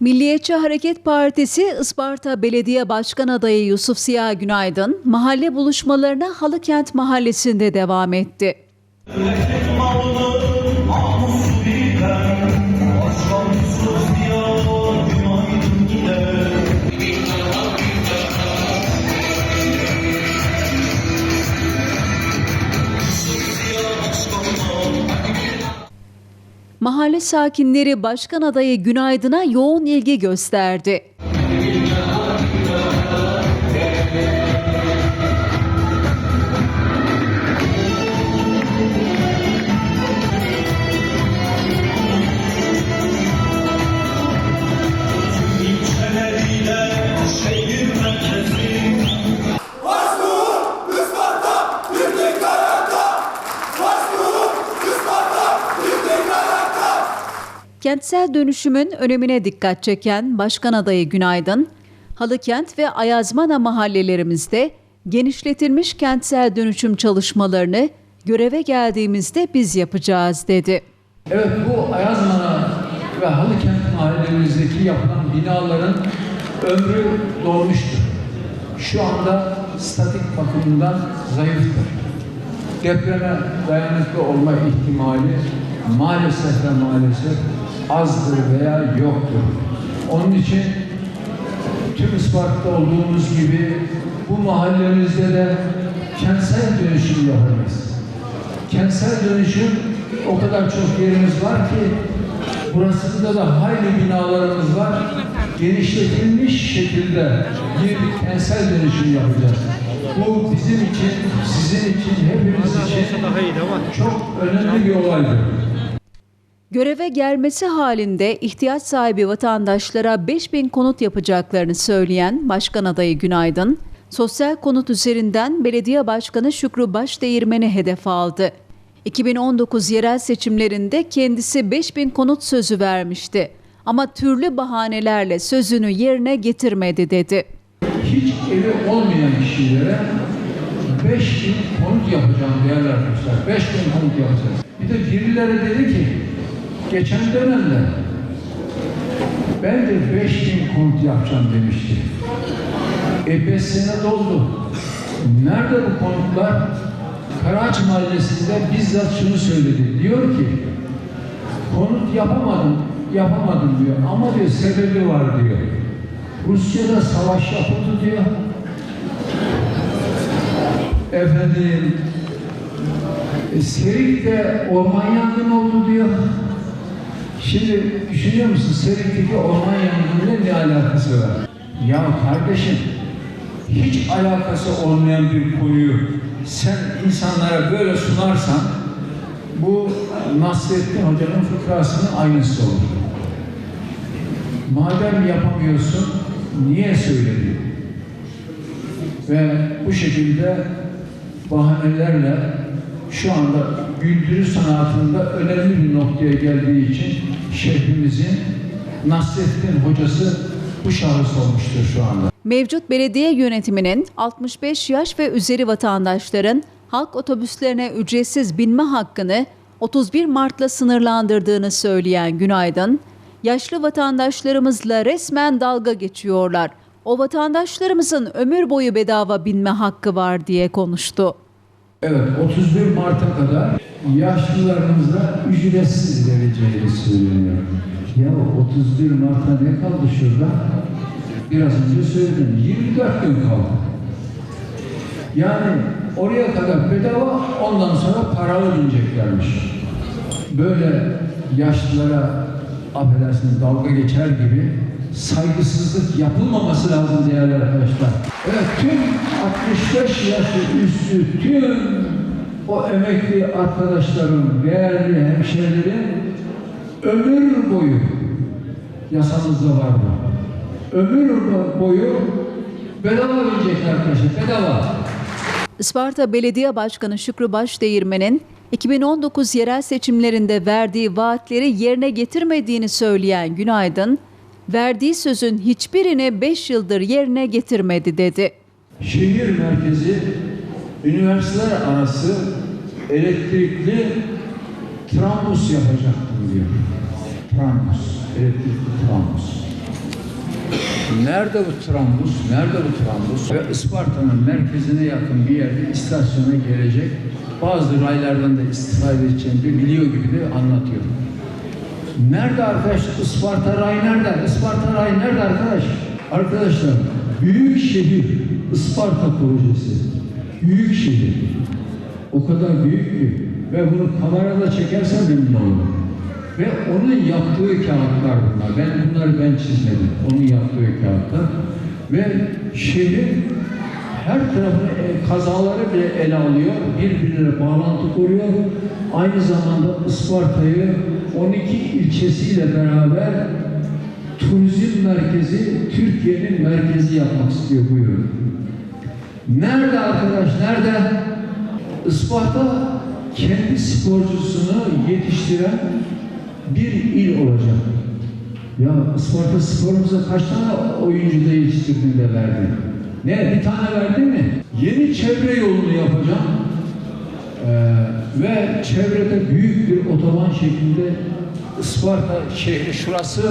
Milliyetçi Hareket Partisi Isparta Belediye Başkan Adayı Yusuf Ziya Günaydın mahalle buluşmalarına Halıkent Mahallesi'nde devam etti. Mahalle sakinleri Başkan Adayı Günaydın'a yoğun ilgi gösterdi. Kentsel dönüşümün önemine dikkat çeken Başkan Adayı Günaydın, Halıkent ve Ayazmana mahallelerimizde genişletilmiş kentsel dönüşüm çalışmalarını göreve geldiğimizde biz yapacağız dedi. Evet bu Ayazmana ve Halıkent mahallemizdeki yapılan binaların ömrü dolmuştur. Şu anda statik bakımından zayıftır. Depreme dayanıklı olma ihtimali maalesef ve maalesef azdır veya yoktur. Onun için tüm Isparta'da olduğumuz gibi bu mahallemizde de kentsel dönüşüm yapacağız. Kentsel dönüşüm o kadar çok yerimiz var ki burasında da hayli binalarımız var. Genişletilmiş şekilde bir kentsel dönüşüm yapacağız. Bu bizim için, sizin için, hepimiz için çok önemli bir olaydır. Göreve gelmesi halinde ihtiyaç sahibi vatandaşlara 5000 konut yapacaklarını söyleyen Başkan Adayı Günaydın, sosyal konut üzerinden Belediye Başkanı Şükrü Başdeğirmen'i hedef aldı. 2019 yerel seçimlerinde kendisi 5000 konut sözü vermişti ama türlü bahanelerle sözünü yerine getirmedi dedi. Hiç evi olmayan kişilere 5000 konut yapacağım değerli arkadaşlar. 5000 konut yapacağız. Bir de birileri dedi ki geçen dönemde ben de 5000 konut yapacağım demişti. E 5 sene doldu. Nerede bu konutlar? Karaağaç Mahallesi'nde bizzat şunu söyledi. Diyor ki konut yapamadım, yapamadım diyor. Ama diyor sebebi var diyor. Rusya'da savaş yapıldı diyor. Efendim e, Serik'te orman yangını oldu diyor. Şimdi düşünüyor musun Serik'teki orman yangınıyla ne alakası var? Ya kardeşim hiç alakası olmayan bir konuyu sen insanlara böyle sunarsan bu Nasrettin Hoca'nın fıkrasının aynısı olur. Madem yapamıyorsun niye söyledin? Ve bu şekilde bahanelerle şu anda güldürü sanatında önemli bir noktaya geldiği için şehrimizin Nasrettin hocası bu şahıs olmuştur şu anda. Mevcut belediye yönetiminin 65 yaş ve üzeri vatandaşların halk otobüslerine ücretsiz binme hakkını 31 Mart'la sınırlandırdığını söyleyen Günaydın, yaşlı vatandaşlarımızla resmen dalga geçiyorlar. O vatandaşlarımızın ömür boyu bedava binme hakkı var diye konuştu. Evet, 31 Mart'a kadar yaşlılarımıza ücretsiz vereceğini söyleniyor. Ya 31 Mart'a ne kaldı şurada? Biraz önce söyledim, 24 gün kaldı. Yani oraya kadar bedava, ondan sonra paralı bineceklermiş. Böyle yaşlılara affedersiniz dalga geçer gibi saygısızlık yapılmaması lazım değerli arkadaşlar. Evet tüm 65 yaş üstü tüm o emekli arkadaşlarım, değerli hemşehrilerin ömür boyu yasamızda var bu. Ömür boyu bedava verecek arkadaşlar, bedava. Isparta Belediye Başkanı Şükrü Başdeğirmen'in 2019 yerel seçimlerinde verdiği vaatleri yerine getirmediğini söyleyen Günaydın, verdiği sözün hiçbirini 5 yıldır yerine getirmedi dedi. Şehir merkezi üniversiteler arası elektrikli trambus yapacaktım diyor. Trambus, elektrikli trambus. Nerede bu trambus? Nerede bu trambus? Ve Isparta'nın merkezine yakın bir yerde istasyona gelecek. Bazı raylardan da istifade edeceğini de biliyor gibi de anlatıyor. Nerede arkadaşlar? Isparta Ray nerede? Isparta Ray nerede arkadaş? Arkadaşlar, büyük şehir Isparta projesi. Büyük şehir. O kadar büyük ki ve bunu kamerada çekersen memnun olurum. Ve onun yaptığı kağıtlar bunlar. Ben bunları ben çizmedim. Onun yaptığı kağıtlar. Ve şehrin her tarafını e, kazaları bile ele alıyor. Birbirine bağlantı kuruyor. Aynı zamanda Isparta'yı 12 ilçesiyle beraber turizm merkezi, Türkiye'nin merkezi yapmak istiyor buyurun. Nerede arkadaş, nerede? Isparta kendi sporcusunu yetiştiren bir il olacak. Ya Isparta sporumuza kaç tane oyuncu da yetiştirdin de verdin? Ne? Bir tane verdin mi? Yeni çevre yolunu yapacağım. Ee, ve çevrede büyük bir otoban şeklinde Isparta şehri şurası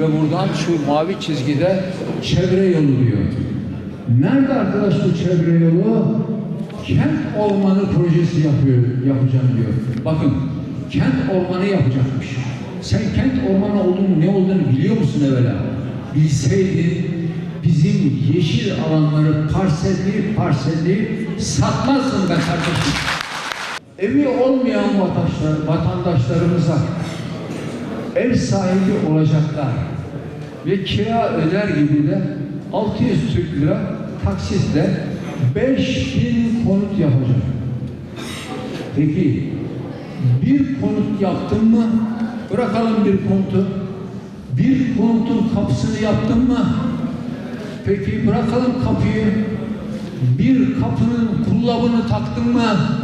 ve buradan şu mavi çizgide çevre yolu diyor. Nerede arkadaş bu çevre yolu? Kent ormanı projesi yapıyor, yapacağım diyor. Bakın, kent ormanı yapacakmış. Sen kent ormanı olduğunu, ne olduğunu biliyor musun evvela? Bilseydin bizim yeşil alanları parselleyip parselleyip satmazdın be kardeşim. Evi olmayan vatandaşlar, vatandaşlarımıza ev sahibi olacaklar ve kira öder gibi de 600 Türk lira taksitle 5000 konut yapacak. Peki bir konut yaptın mı? Bırakalım bir konutu. Bir konutun kapısını yaptın mı? Peki bırakalım kapıyı. Bir kapının kullabını taktın mı?